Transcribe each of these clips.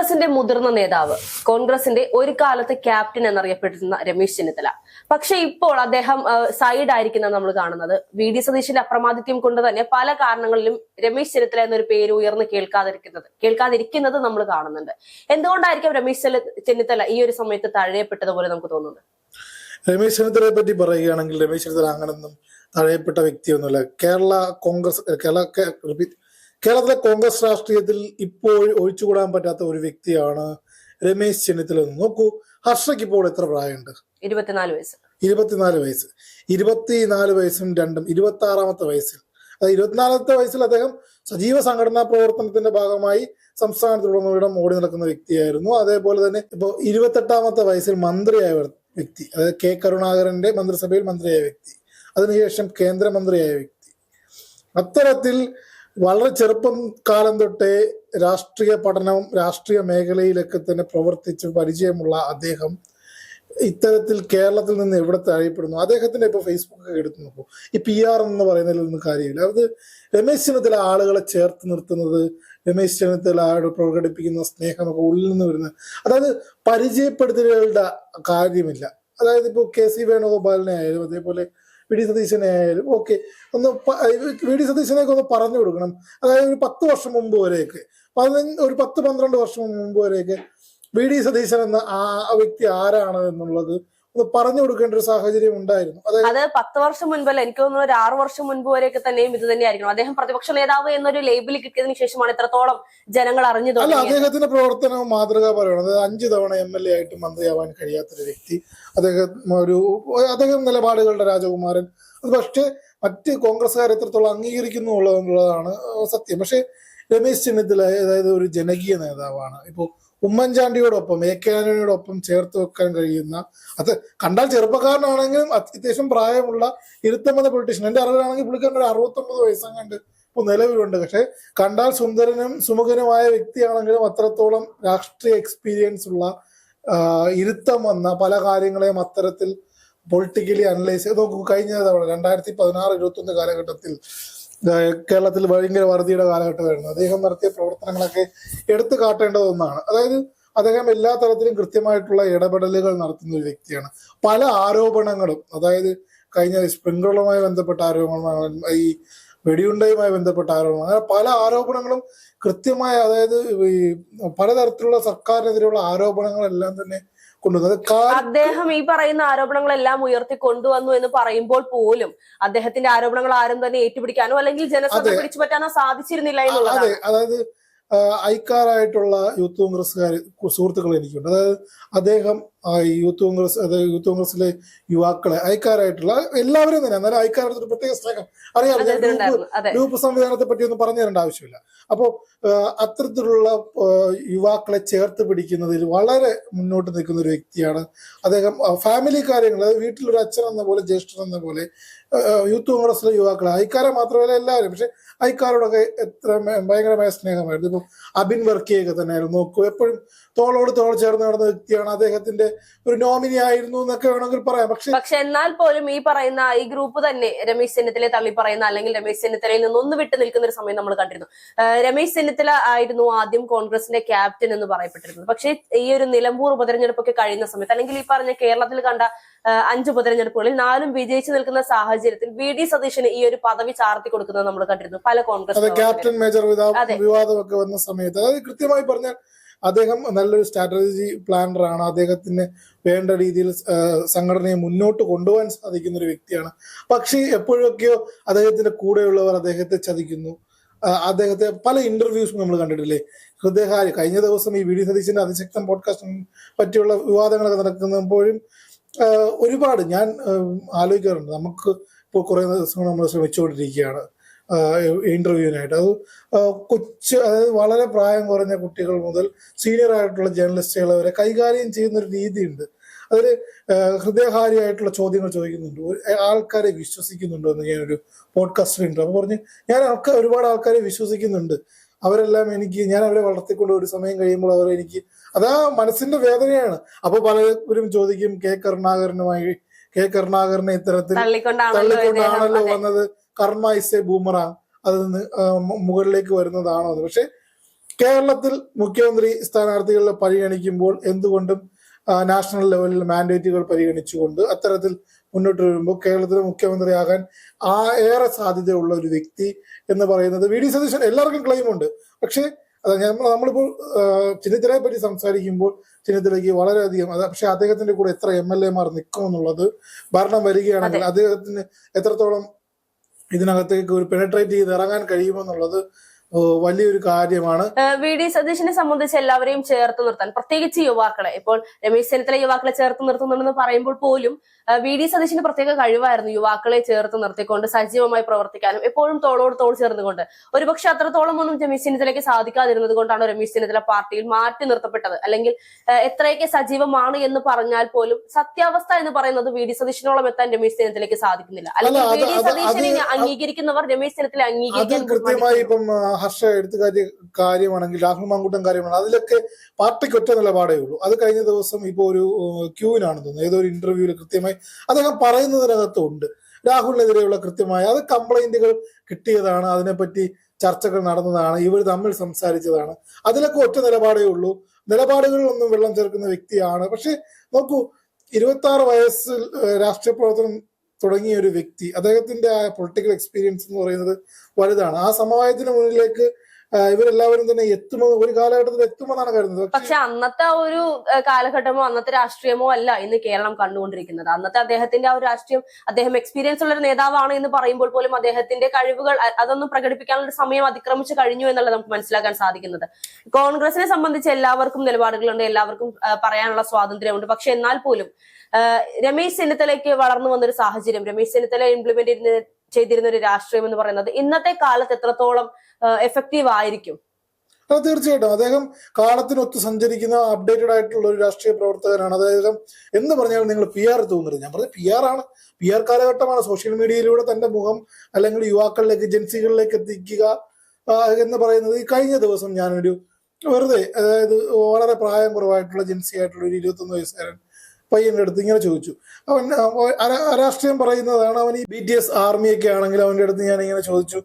കോൺഗ്രസിന്റെ മുതിർന്ന നേതാവ് കോൺഗ്രസിന്റെ ഒരു കാലത്തെ ക്യാപ്റ്റൻ എന്നറിയപ്പെട്ടിരുന്ന രമേശ് ചെന്നിത്തല. പക്ഷെ ഇപ്പോൾ അദ്ദേഹം സൈഡ് ആയിരിക്കുന്ന നമ്മൾ കാണുന്നത്. വി. ഡി. സതീശിന്റെ അപ്രമാദിത്യം കൊണ്ട് തന്നെ പല കാരണങ്ങളിലും രമേശ് ചെന്നിത്തല എന്നൊരു പേര് ഉയർന്ന് കേൾക്കാതിരിക്കുന്നത് കേൾക്കാതിരിക്കുന്നത് നമ്മൾ കാണുന്നുണ്ട്. എന്തുകൊണ്ടായിരിക്കും രമേശ് ചെന്നിത്തല ഈ ഒരു സമയത്ത് തഴയപ്പെട്ടതുപോലെ നമുക്ക് തോന്നുന്നത്? രമേശ് ചെന്നിത്തലയെ പറ്റി പറയുകയാണെങ്കിൽ രമേശ് ചെന്നിത്തല അങ്ങനൊന്നും തഴയപ്പെട്ട വ്യക്തിയൊന്നുമില്ല. കേരള കോൺഗ്രസ് കേരള. കേരളത്തിലെ കോൺഗ്രസ് രാഷ്ട്രീയത്തിൽ ഇപ്പോൾ ഒഴിച്ചുകൂടാൻ പറ്റാത്ത ഒരു വ്യക്തിയാണ് രമേശ് ചെന്നിത്തല എന്ന് നോക്കൂ. ഹർഷയ്ക്ക് ഇപ്പോൾ എത്ര പ്രായമുണ്ട്? ഇരുപത്തിനാല് വയസ്സ്. ഇരുപത്തിനാല് വയസ്സ്. ഇരുപത്തിനാല് വയസ്സും രണ്ടും ഇരുപത്തി ആറാമത്തെ വയസ്സിൽ. അതായത് ഇരുപത്തിനാലാമത്തെ വയസ്സിൽ അദ്ദേഹം സജീവ സംഘടനാ പ്രവർത്തനത്തിന്റെ ഭാഗമായി സംസ്ഥാനത്തുടനീളം ഓടി നടക്കുന്ന വ്യക്തിയായിരുന്നു. അതേപോലെ തന്നെ ഇപ്പോൾ ഇരുപത്തെട്ടാമത്തെ വയസ്സിൽ മന്ത്രിയായ വ്യക്തി അതായത് കെ കരുണാകരന്റെ മന്ത്രിസഭയിൽ മന്ത്രിയായ വ്യക്തി. അതിനുശേഷം കേന്ദ്രമന്ത്രിയായ വ്യക്തി. അത്തരത്തിൽ വളരെ ചെറുപ്പം കാലം തൊട്ടേ രാഷ്ട്രീയ പഠനവും രാഷ്ട്രീയ മേഖലയിലൊക്കെ തന്നെ പ്രവർത്തിച്ച് പരിചയമുള്ള അദ്ദേഹം ഇത്തരത്തിൽ കേരളത്തിൽ നിന്ന് എവിടെ തഴയപ്പെടുന്നു അദ്ദേഹത്തിന്റെ ഇപ്പൊ ഫേസ്ബുക്ക് എടുത്തു നോക്കൂ. ഈ പി ആർ എന്ന് പറയുന്നതിൽ നിന്ന് കാര്യമില്ല. അത് രമേശ് ചെന്നിത്തല ആളുകളെ ചേർത്ത് നിർത്തുന്നത് രമേശ് ചെന്നിത്തല ആളോട് പ്രകടിപ്പിക്കുന്ന സ്നേഹമൊക്കെ ഉള്ളിൽ നിന്ന് വരുന്ന അതായത് പരിചയപ്പെടുത്തലുകളുടെ കാര്യമില്ല. അതായത് ഇപ്പോൾ കെ സി വേണുഗോപാലിനെ ആയാലും അതേപോലെ വി ഡി സതീശനെ ആയാലും ഓക്കെ. ഒന്ന് വി ഡി സതീശനെയൊക്കെ ഒന്ന് പറഞ്ഞു കൊടുക്കണം. അതായത് ഒരു പത്ത് വർഷം മുമ്പ് വരെയൊക്കെ. പതിനഞ്ച് ഒരു പത്ത് പന്ത്രണ്ട് വർഷം മുമ്പ് വരെയൊക്കെ വി ഡി സതീശൻ എന്ന ആ വ്യക്തി ആരാണ് എന്നുള്ളത് ഒന്ന് പറഞ്ഞു കൊടുക്കേണ്ട ഒരു സാഹചര്യം ഉണ്ടായിരുന്നു. അതായത് അത് പത്ത് വർഷം മുൻപല്ല എനിക്ക് തോന്നുന്നു ഒരു ആറു വർഷം മുൻപ് വരെയൊക്കെ തന്നെയും ഇത് തന്നെയായിരിക്കണം. അദ്ദേഹം പ്രതിപക്ഷ നേതാവ് എന്നൊരു ലേബിൾ കിട്ടിയതിനു ശേഷമാണ് ഇത്രത്തോളം ജനങ്ങൾ അറിഞ്ഞു അല്ല അദ്ദേഹത്തിന്റെ പ്രവർത്തനം മാതൃകാപരമാണ് അതായത് അഞ്ചു തവണ എം എൽ എ ആയിട്ട് മന്ത്രിയാവാൻ കഴിയാത്ത ഒരു വ്യക്തി. അദ്ദേഹം ഒരു അദ്ദേഹം നിലപാടുകളുടെ രാജകുമാരൻ. അത് പക്ഷേ മറ്റ് കോൺഗ്രസ്സുകാർ എത്രത്തോളം അംഗീകരിക്കുന്നു എന്നുള്ളതാണ് സത്യം. പക്ഷേ രമേശ് ചെന്നിത്തല അതായത് ഒരു ജനകീയ നേതാവാണ്. ഇപ്പോൾ ഉമ്മൻചാണ്ടിയോടൊപ്പം എ കെ ആന്റണിയോടൊപ്പം ചേർത്ത് വെക്കാൻ കഴിയുന്ന അത് കണ്ടാൽ ചെറുപ്പക്കാരനാണെങ്കിലും അത്യാവശ്യം പ്രായമുള്ള ഇരുത്തമ്മത പൊളിറ്റീഷ്യൻ എന്റെ അറിവിലാണെങ്കിൽ പുള്ളിക്കാരൻ ഒരു അറുപത്തൊമ്പത് വയസ്സങ്ങണ്ട് ഇപ്പൊ നിലവിലുണ്ട്. പക്ഷെ കണ്ടാൽ സുന്ദരനും സുമുഖനുമായ വ്യക്തിയാണെങ്കിലും അത്രത്തോളം രാഷ്ട്രീയ എക്സ്പീരിയൻസ് ഉള്ള ഇരുത്തം വന്ന പല കാര്യങ്ങളെയും അത്തരത്തിൽ പൊളിറ്റിക്കലി അനലൈസ് നോക്കൂ. കഴിഞ്ഞ തവണ രണ്ടായിരത്തി പതിനാറ് ഇരുപത്തി ഒന്ന് കാലഘട്ടത്തിൽ കേരളത്തിൽ ഭയങ്കര വറുതിയുടെ കാലഘട്ടമായിരുന്നു. അദ്ദേഹം നടത്തിയ പ്രവർത്തനങ്ങളൊക്കെ എടുത്തു കാട്ടേണ്ടത് ഒന്നാണ്. അതായത് അദ്ദേഹം എല്ലാ തരത്തിലും കൃത്യമായിട്ടുള്ള ഇടപെടലുകൾ നടത്തുന്ന ഒരു വ്യക്തിയാണ്. പല ആരോപണങ്ങളും അതായത് കഴിഞ്ഞ സ്പ്രിങ്കളുമായി ബന്ധപ്പെട്ട ആരോപണങ്ങളും ഈ വെടിയുണ്ടയുമായി ബന്ധപ്പെട്ട ആരോപണങ്ങൾ അങ്ങനെ പല ആരോപണങ്ങളും കൃത്യമായ അതായത് ഈ പലതരത്തിലുള്ള സർക്കാരിനെതിരെയുള്ള ആരോപണങ്ങളെല്ലാം തന്നെ കൊണ്ടുവന്നത്. അദ്ദേഹം ഈ പറയുന്ന ആരോപണങ്ങളെല്ലാം ഉയർത്തി കൊണ്ടുവന്നു എന്ന് പറയുമ്പോൾ പോലും അദ്ദേഹത്തിന്റെ ആരോപണങ്ങൾ ആരും തന്നെ ഏറ്റുപിടിക്കാനോ അല്ലെങ്കിൽ ജനശ്രദ്ധ. പിടിച്ചു പറ്റാനോ സാധിച്ചിരുന്നില്ല എന്നുള്ളതാണ്. അതായത് ഐക്കാറായിട്ടുള്ള യൂത്ത് കോൺഗ്രസ്സുകാർ സുഹൃത്തുക്കൾ എനിക്കുണ്ട്. അതായത് അദ്ദേഹം യൂത്ത് കോൺഗ്രസ് അതായത് യൂത്ത് കോൺഗ്രസിലെ യുവാക്കളെ ഐക്കാരായിട്ടുള്ള എല്ലാവരും തന്നെ എന്നാലും ഒരു പ്രത്യേക സ്നേഹം. അറിയാം അതെ, ഞാൻ ഗ്രൂപ്പ് ഗ്രൂപ്പ് സംവിധാനത്തെ പറ്റി ഒന്നും പറഞ്ഞു തരേണ്ട ആവശ്യമില്ല. അപ്പോൾ അത്തരത്തിലുള്ള യുവാക്കളെ ചേർത്ത് പിടിക്കുന്നതിൽ വളരെ മുന്നോട്ട് നിൽക്കുന്ന ഒരു വ്യക്തിയാണ് അദ്ദേഹം. ഫാമിലി കാര്യങ്ങൾ വീട്ടിലൊരു അച്ഛൻ എന്ന പോലെ ജ്യേഷ്ഠൻ എന്ന പോലെ യൂത്ത് കോൺഗ്രസിലെ യുവാക്കളെ ഐക്കാരെ മാത്രമല്ല എല്ലാവരും പക്ഷെ ഐക്കാരോടൊക്കെ എത്ര ഭയങ്കരമായ സ്നേഹമായിരുന്നു. ഇപ്പം അബിൻ വർക്കിയൊക്കെ തന്നെയായിരുന്നു. നോക്കൂ എപ്പോഴും തോളോട് തോൾ ചേർന്ന് നടന്ന വ്യക്തിയാണ് അദ്ദേഹത്തിന്റെ ഒരു നോമിനി ആയിരുന്നു എന്നൊക്കെ വേണമെങ്കിൽ പറയാം. പക്ഷെ പക്ഷെ എന്നാൽ പോലും ഈ പറയുന്ന ഈ ഗ്രൂപ്പ് തന്നെ രമേശ് ചെന്നിത്തല തള്ളി പറയുന്ന അല്ലെങ്കിൽ രമേശ് ചെന്നിത്തലയിൽ നിന്ന് ഒന്ന് വിട്ടു നിൽക്കുന്ന ഒരു സമയം നമ്മൾ കണ്ടിരുന്നു. രമേശ് ചെന്നിത്തല ആയിരുന്നു ആദ്യം കോൺഗ്രസിന്റെ ക്യാപ്റ്റൻ എന്ന് പറയപ്പെട്ടിരുന്നത്. പക്ഷേ ഈ ഒരു നിലമ്പൂർ ഉപതെരഞ്ഞെടുപ്പൊക്കെ കഴിയുന്ന സമയത്ത് അല്ലെങ്കിൽ ഈ പറഞ്ഞ കേരളത്തിൽ കണ്ട അഞ്ച് ഉപതെരഞ്ഞെടുപ്പുകളിൽ നാലും വിജയിച്ചു നിൽക്കുന്ന സാഹചര്യത്തിൽ വി. ഡി. സതീശന് ഈ ഒരു പദവി ചാർത്തി കൊടുക്കുന്നത് നമ്മൾ കണ്ടിരുന്നു. പല കോൺഗ്രസ് ക്യാപ്റ്റൻ മേജർ. വിവാദമൊക്കെ വന്ന സമയത്ത്. അതായത് കൃത്യമായി പറഞ്ഞാൽ അദ്ദേഹം നല്ലൊരു സ്ട്രാറ്റജി പ്ലാനറാണ് അദ്ദേഹത്തിന് വേണ്ട രീതിയിൽ സംഘടനയെ മുന്നോട്ട് കൊണ്ടുപോകാൻ സാധിക്കുന്ന ഒരു വ്യക്തിയാണ്. പക്ഷേ എപ്പോഴൊക്കെയോ അദ്ദേഹത്തിന്റെ കൂടെയുള്ളവർ അദ്ദേഹത്തെ ചതിക്കുന്നു. അദ്ദേഹത്തെ പല ഇന്റർവ്യൂസും നമ്മൾ കണ്ടിട്ടില്ലേ? ഹൃദയഹാരി കഴിഞ്ഞ ദിവസം ഈ വി ഡി സതീശന്റെ അതിശക്തം പോഡ്കാസ്റ്റിനെ പറ്റിയുള്ള വിവാദങ്ങളൊക്കെ നടക്കുന്നപ്പോഴും ഒരുപാട് ഞാൻ ആലോചിക്കാറുണ്ട്. നമുക്ക് ഇപ്പോൾ കുറെ ദിവസങ്ങൾ നമ്മൾ ശ്രമിച്ചുകൊണ്ടിരിക്കുകയാണ്. ഇന്റർവ്യൂവിനായിട്ട്. അത് കൊച്ച് അതായത് വളരെ പ്രായം കുറഞ്ഞ കുട്ടികൾ മുതൽ സീനിയർ ആയിട്ടുള്ള ജേർണലിസ്റ്റുകൾ വരെ കൈകാര്യം ചെയ്യുന്ന ഒരു രീതിയുണ്ട്. അതിൽ ഹൃദയഹാരിയായിട്ടുള്ള ചോദ്യങ്ങൾ ചോദിക്കുന്നുണ്ട്. ആൾക്കാരെ വിശ്വസിക്കുന്നുണ്ടോ എന്ന് ഞാനൊരു പോഡ്കാസ്റ്റിലുണ്ട് അപ്പൊ പറഞ്ഞ് ഞാൻ ആൾക്കാർ ഒരുപാട് ആൾക്കാരെ വിശ്വസിക്കുന്നുണ്ട്. അവരെല്ലാം എനിക്ക് ഞാൻ അവരെ വളർത്തിക്കൊണ്ട് ഒരു സമയം കഴിയുമ്പോൾ അവർ എനിക്ക് അതാ മനസ്സിന്റെ വേദനയാണ്. അപ്പൊ പലരും ചോദിക്കും കെ കരുണാകരനുമായി കെ കരുണാകരനെ ഇത്തരത്തിൽ തള്ളിക്കൊണ്ടാണല്ലോ വന്നത്. കർമ്മ ഇസ് എ ബൂമറാങ് അത് നിന്ന് മുകളിലേക്ക് വരുന്നതാണോ എന്ന്. പക്ഷെ കേരളത്തിൽ മുഖ്യമന്ത്രി സ്ഥാനാർത്ഥികളെ പരിഗണിക്കുമ്പോൾ എന്തുകൊണ്ടും നാഷണൽ ലെവലിൽ മാൻഡേറ്റുകൾ പരിഗണിച്ചുകൊണ്ട് അത്തരത്തിൽ മുന്നോട്ട് വരുമ്പോൾ കേരളത്തിലെ മുഖ്യമന്ത്രിയാകാൻ ആ ഏറെ സാധ്യതയുള്ള ഒരു വ്യക്തി എന്ന് പറയുന്നത് വി. ഡി. സതീശൻ എല്ലാവർക്കും ക്ലെയിമുണ്ട് പക്ഷേ അത് നമ്മളിപ്പോൾ ചെന്നിത്തലയെ പറ്റി സംസാരിക്കുമ്പോൾ ചെന്നിത്തലയ്ക്ക് വളരെയധികം അത് പക്ഷെ അദ്ദേഹത്തിന്റെ കൂടെ എത്ര എം എൽ എമാർ നിൽക്കും എന്നുള്ളത് ഭരണം വരികയാണെങ്കിൽ അദ്ദേഹത്തിന് എത്രത്തോളം ഇതിനകത്തേക്ക് ഒരു പെനട്രേറ്റ് ചെയ്ത് ഇറങ്ങാൻ കഴിയുമെന്നുള്ളത് വലിയൊരു കാര്യമാണ്. വി. ഡി. സതീശിനെ സംബന്ധിച്ച് എല്ലാവരെയും ചേർത്ത് നിർത്താൻ പ്രത്യേകിച്ച് യുവാക്കളെ. ഇപ്പോൾ രമേശ് ചെന്നിത്തല യുവാക്കളെ ചേർത്ത് നിർത്തുന്നുണ്ടെന്ന് പറയുമ്പോൾ പോലും വി. ഡി. സതീശന് പ്രത്യേക കഴിവായിരുന്നു യുവാക്കളെ ചേർത്ത് നിർത്തിക്കൊണ്ട് സജീവമായി പ്രവർത്തിക്കാനും എപ്പോഴും തോളോട് തോൾ ചേർന്നുകൊണ്ട്. ഒരുപക്ഷെ അത്രത്തോളം ഒന്നും രമേശ് ചെന്നിത്തലയ്ക്ക് സാധിക്കാതിരുന്നത് കൊണ്ടാണ് രമേശ് ചെന്നിത്തല പാർട്ടിയിൽ മാറ്റി നിർത്തപ്പെട്ടത്. അല്ലെങ്കിൽ എത്രയൊക്കെ സജീവമാണ് എന്ന് പറഞ്ഞാൽ പോലും സത്യാവസ്ഥ എന്ന് പറയുന്നത് വി. ഡി. സതീശിനോളം എത്താൻ രമേശ് ചെന്നിത്തലയ്ക്ക് സാധിക്കുന്നില്ല. അല്ലെങ്കിൽ അല്ല, വി. ഡി. സതീശിനെ അംഗീകരിക്കുന്നവർ രമേശ് ചെന്നിത്തല അംഗീകരിക്കാൻ ഹർഷ എടുത്ത കാര്യ കാര്യമാണെങ്കിൽ രാഹുൽ മാങ്കൂട്ടം കാര്യമാണ് അതിലൊക്കെ പാർട്ടിക്ക് ഒറ്റ നിലപാടേ ഉള്ളൂ. അത് കഴിഞ്ഞ ദിവസം ഇപ്പോൾ ഒരു ക്യൂവിനാണ് തോന്നുന്നത് ഏതോ ഒരു ഇന്റർവ്യൂവിൽ കൃത്യമായി അദ്ദേഹം പറയുന്നതിനകത്തുണ്ട് രാഹുലിനെതിരെയുള്ള കൃത്യമായ അത് കംപ്ലൈന്റുകൾ കിട്ടിയതാണ്. അതിനെപ്പറ്റി ചർച്ചകൾ നടന്നതാണ്. ഇവർ തമ്മിൽ സംസാരിച്ചതാണ്. അതിലൊക്കെ ഒറ്റ നിലപാടേ ഉള്ളൂ. നിലപാടുകളിലൊന്നും വെള്ളം ചേർക്കുന്ന വ്യക്തിയാണ്. പക്ഷെ നോക്കൂ ഇരുപത്തി ആറ് വയസ്സിൽ രാഷ്ട്രീയ പ്രവർത്തനം തുടങ്ങിയ ഒരു വ്യക്തി. അദ്ദേഹത്തിന്റെ ആ പൊളിറ്റിക്കൽ എക്സ്പീരിയൻസ് എന്ന് പറയുന്നത് വലുതാണ്. ആ സമവായത്തിന് മുന്നിലേക്ക് ഇവരെല്ലാവരും തന്നെ എത്തുമെന്ന് ഒരു കാലഘട്ടത്തിൽ എത്തുമെന്നാണ് കരുതുന്നത്. പക്ഷേ അന്നത്തെ ഒരു കാലഘട്ടമോ അന്നത്തെ രാഷ്ട്രീയമോ അല്ല ഇന്ന് കേരളം കണ്ടുകൊണ്ടിരിക്കുന്നത്. അന്നത്തെ അദ്ദേഹത്തിന്റെ ആ ഒരു രാഷ്ട്രീയം അദ്ദേഹം എക്സ്പീരിയൻസ് ഉള്ള ഒരു നേതാവാണ് എന്ന് പറയുമ്പോൾ പോലും അദ്ദേഹത്തിന്റെ കഴിവുകൾ അതൊന്നും പ്രകടിപ്പിക്കാനുള്ള സമയം അതിക്രമിച്ചു കഴിഞ്ഞു എന്നുള്ളത് നമുക്ക് മനസ്സിലാക്കാൻ സാധിക്കുന്നത്. കോൺഗ്രസിനെ സംബന്ധിച്ച് എല്ലാവർക്കും നിലപാടുകളുണ്ട് എല്ലാവർക്കും പറയാനുള്ള സ്വാതന്ത്ര്യമുണ്ട്. പക്ഷെ എന്നാൽ പോലും രമേശ് ചെന്നിത്തലയ്ക്ക് വളർന്നു വന്നൊരു സാഹചര്യം രമേശ് ചെന്നിത്തല ഇംപ്ലിമെന്റ് ചെയ്തിരുന്ന ഒരു രാഷ്ട്രീയം എന്ന് പറയുന്നത് ഇന്നത്തെ കാലത്ത് എത്രത്തോളം എഫക്റ്റീവ് ആയിരിക്കും. തീർച്ചയായിട്ടും. അദ്ദേഹം കാലത്തിനൊത്ത് സഞ്ചരിക്കുന്ന അപ്ഡേറ്റഡ് ആയിട്ടുള്ള ഒരു രാഷ്ട്രീയ പ്രവർത്തകനാണ്. അദ്ദേഹം എന്ന് പറഞ്ഞാൽ നിങ്ങൾ പി ആർ തോന്നരുത്. ഞാൻ പറഞ്ഞത് പി ആർ ആണ്. പി ആർ കാലഘട്ടമാണ്. സോഷ്യൽ മീഡിയയിലൂടെ തന്റെ മുഖം അല്ലെങ്കിൽ യുവാക്കളിലേക്ക് ഏജൻസികളിലേക്ക് എത്തിക്കുക എന്ന് പറയുന്നത് ഈ കഴിഞ്ഞ ദിവസം ഞാനൊരു വെറുതെ അതായത് വളരെ പ്രായം കുറവായിട്ടുള്ള ജൻസി ആയിട്ടുള്ള ഒരു ഇരുപത്തൊന്ന് വയസ്സുകാരൻ പയ്യന്റെ അടുത്ത് ഇങ്ങനെ ചോദിച്ചു. അവൻ രാഷ്ട്രീയം പറയുന്നതാണ് അവൻ ഈ ബി ടി എസ് ആർമിയൊക്കെ ആണെങ്കിൽ അവന്റെ അടുത്ത് ഞാൻ ഇങ്ങനെ ചോദിച്ചു.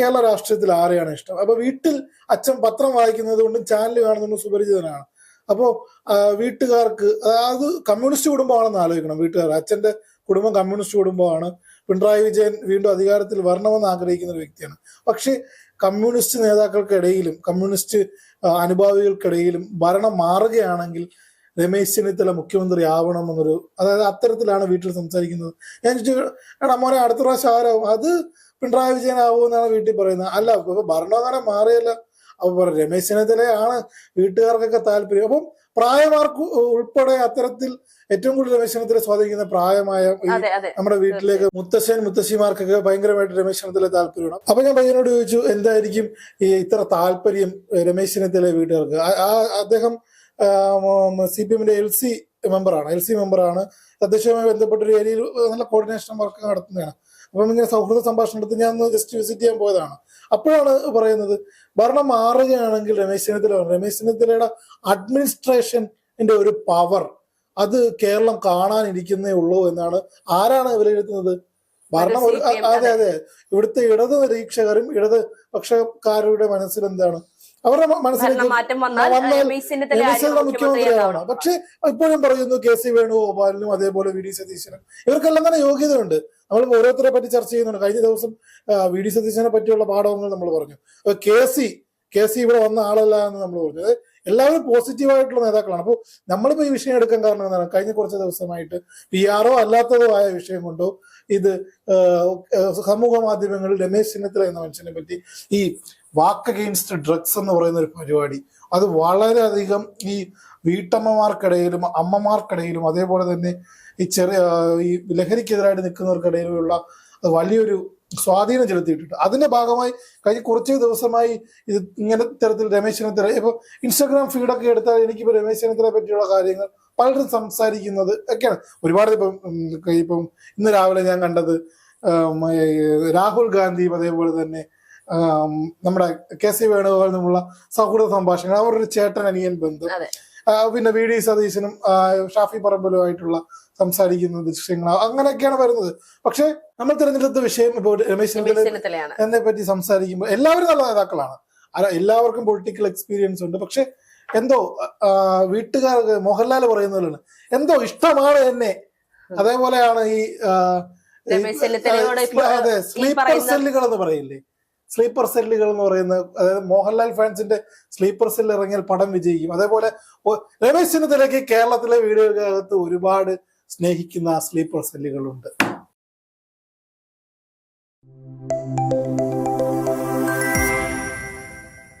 കേരള രാഷ്ട്രീയത്തിൽ ആരെയാണ് ഇഷ്ടം? അപ്പൊ വീട്ടിൽ അച്ഛൻ പത്രം വായിക്കുന്നത് കൊണ്ടും ചാനൽ കാണുന്നതുകൊണ്ടും സുപരിചിതനാണ്. അപ്പോ ആ, വീട്ടുകാർക്ക് അത് കമ്മ്യൂണിസ്റ്റ് കുടുംബമാണെന്ന് ആലോചിക്കണം വീട്ടുകാർ. അച്ഛന്റെ കുടുംബം കമ്മ്യൂണിസ്റ്റ് കുടുംബമാണ്. പിണറായി വിജയൻ വീണ്ടും അധികാരത്തിൽ വരണമെന്ന് ആഗ്രഹിക്കുന്ന ഒരു വ്യക്തിയാണ്. പക്ഷേ കമ്മ്യൂണിസ്റ്റ് നേതാക്കൾക്കിടയിലും കമ്മ്യൂണിസ്റ്റ് അനുഭാവികൾക്കിടയിലും ഭരണം മാറുകയാണെങ്കിൽ രമേശ് ചെന്നിത്തല മുഖ്യമന്ത്രി ആവണമെന്നൊരു അതായത് അത്തരത്തിലാണ് വീട്ടിൽ സംസാരിക്കുന്നത്. ഞാൻ ചോദിച്ചു എടാ മോനെ അടുത്ത പ്രാവശ്യം ആരാവും? അത് പിണറായി വിജയൻ ആവുമെന്നാണ് വീട്ടിൽ പറയുന്നത്. അല്ല ഇപ്പൊ ഭരണകാലം മാറിയല്ല. അപ്പൊ രമേശ് ചെന്നിത്തലയാണ് വീട്ടുകാർക്കൊക്കെ താല്പര്യം. അപ്പം പ്രായമാർക്ക് ഉൾപ്പെടെ അത്തരത്തിൽ ഏറ്റവും കൂടുതൽ രമേശ് ചെന്നിത്തല സ്വാധീനിക്കുന്ന പ്രായമായ നമ്മുടെ വീട്ടിലേക്ക് മുത്തശ്ശൻ മുത്തശ്ശിമാർക്കൊക്കെ ഭയങ്കരമായിട്ട് രമേശ് ചെന്നിത്തല താല്പര്യമാണ്. അപ്പൊ ഞാൻ പയ്യനോട് ചോദിച്ചു എന്തായിരിക്കും ഈ ഇത്ര താല്പര്യം രമേശ് ചെന്നിത്തല വീട്ടുകാർക്ക് ആ അദ്ദേഹം സി പി എമ്മിന്റെ എൽ സി മെമ്പറാണ് എൽ സി മെമ്പറാണ് തദ്ദേശവുമായി ബന്ധപ്പെട്ട ഒരു ഏരിയയിൽ നല്ല കോർഡിനേഷൻ വർക്ക് നടത്തുന്നതാണ്. അപ്പം ഇങ്ങനെ സൗഹൃദ സംഭാഷണം എടുത്ത് ഞാൻ ജസ്റ്റ് വിസിറ്റ് ചെയ്യാൻ പോയതാണ്. അപ്പോഴാണ് പറയുന്നത് ഭരണം മാറുകയാണെങ്കിൽ രമേശ് ചെന്നിത്തല രമേശ് ചെന്നിത്തലയുടെ അഡ്മിനിസ്ട്രേഷന്റെ ഒരു പവർ അത് കേരളം കാണാനിരിക്കുന്നേ ഉള്ളൂ എന്നാണ് ആരാണ് വിലയിരുത്തുന്നത്? ഭരണം ഒരു അതെ അതെ. ഇവിടുത്തെ ഇടത് നിരീക്ഷകരും ഇടത് പക്ഷക്കാരുടെ മനസ്സിൽ എന്താണ് അവരുടെ മനസ്സിൽ മനസ്സിലേക്ക് മാറ്റം വന്നാൽ വന്നാൽ രമേശ് ചെന്നിത്തല രമേശ് ആയിരിക്കും ചെന്നിത്തല മുഖ്യമന്ത്രി മുഖ്യമന്ത്രിയാവണം. പക്ഷെ ഇപ്പോഴും പറയുന്നു കെ സി വേണുഗോപാലിനും അതേപോലെ വി ഡി സതീശനും. ഇവർക്കെല്ലാം തന്നെ യോഗ്യതയുണ്ട്. നമ്മൾ ഓരോരുത്തരെ പറ്റി ചർച്ച ചെയ്യുന്നുണ്ട്. കഴിഞ്ഞ ദിവസം വി ഡി സതീശനെ പറ്റിയുള്ള പാഠങ്ങൾ നമ്മൾ പറഞ്ഞു. കെ സി കെ സി ഇവിടെ വന്ന ആളല്ല എന്ന് നമ്മൾ പറഞ്ഞു. അതായത് എല്ലാവരും പോസിറ്റീവായിട്ടുള്ള നേതാക്കളാണ്. അപ്പോൾ നമ്മളിപ്പോൾ ഈ വിഷയം എടുക്കാൻ കാരണം എന്താണ്? കഴിഞ്ഞ കുറച്ച് ദിവസമായിട്ട് പി ആറോ അല്ലാത്തതോ ആയ വിഷയം കൊണ്ടോ ഇത് സമൂഹ മാധ്യമങ്ങളിൽ രമേശ് ചെന്നിത്തല എന്ന മനുഷ്യനെ പറ്റി ഈ വാക്ക് അഗെയിൻസ്റ്റ് ഡ്രഗ്സ് എന്ന് പറയുന്ന ഒരു പരിപാടി അത് വളരെയധികം ഈ വീട്ടമ്മമാർക്കിടയിലും അമ്മമാർക്കിടയിലും അതേപോലെ തന്നെ ഈ ചെറിയ ഈ ലഹരിക്കെതിരായിട്ട് നിൽക്കുന്നവർക്കിടയിലുള്ള വലിയൊരു സ്വാധീനം ചെലുത്തിയിട്ടുണ്ട്. അതിന്റെ ഭാഗമായി കഴിഞ്ഞ കുറച്ച് ദിവസമായി ഇത് ഇങ്ങനെ തരത്തിൽ രമേശ് ചെന്നിത്തല ഇപ്പൊ ഇൻസ്റ്റാഗ്രാം ഫീഡൊക്കെ എടുത്താൽ എനിക്കിപ്പോ രമേശ് ചെന്നിത്തലയെ പറ്റിയുള്ള കാര്യങ്ങൾ പലരും സംസാരിക്കുന്നത് ഒക്കെയാണ്. ഒരുപാട് ഇപ്പം ഇപ്പം ഇന്ന് രാവിലെ ഞാൻ കണ്ടത് രാഹുൽ ഗാന്ധിയും അതേപോലെ തന്നെ നമ്മുടെ കെ സി വേണുഗോപാൽ നിന്നുള്ള സൗഹൃദ സംഭാഷണങ്ങൾ. അവരുടെ ചേട്ടൻ അനിയൻ ബന്ധം. പിന്നെ വി ഡി സതീശനും ഷാഫി പറമ്പലുമായിട്ടുള്ള സംസാരിക്കുന്ന ദൃശ്യങ്ങൾ അങ്ങനെയൊക്കെയാണ് വരുന്നത്. പക്ഷെ നമ്മൾ തിരഞ്ഞെടുത്ത വിഷയം ഇപ്പോൾ രമേശ് ചെന്നിത്തല എന്നെ പറ്റി സംസാരിക്കുമ്പോൾ എല്ലാവരും നല്ല നേതാക്കളാണ്. അല്ല, എല്ലാവർക്കും പൊളിറ്റിക്കൽ എക്സ്പീരിയൻസ് ഉണ്ട്. പക്ഷെ എന്തോ വീട്ടുകാർക്ക് മോഹൻലാൽ പറയുന്ന പോലെയാണ്. എന്തോ ഇഷ്ടമാണ് എന്നെ. അതേപോലെയാണ് ഈ അതെ സ്ലീപ്പർ സെല്ലുകൾ എന്ന് പറയില്ലേ? സ്ലീപ്പർ സെല്ലുകൾ എന്ന് പറയുന്ന അതായത് മോഹൻലാൽ ഫാൻസിന്റെ സ്ലീപ്പർ സെല്ല് ഇറങ്ങിയാൽ പടം വിജയിക്കും. അതേപോലെ രമേശ് ചെന്നിത്തലയ്ക്ക് കേരളത്തിലെ വീടുകൾക്കകത്ത് ഒരുപാട് സ്നേഹിക്കുന്ന സ്ലീപ്പർ സെല്ലുകളുണ്ട്.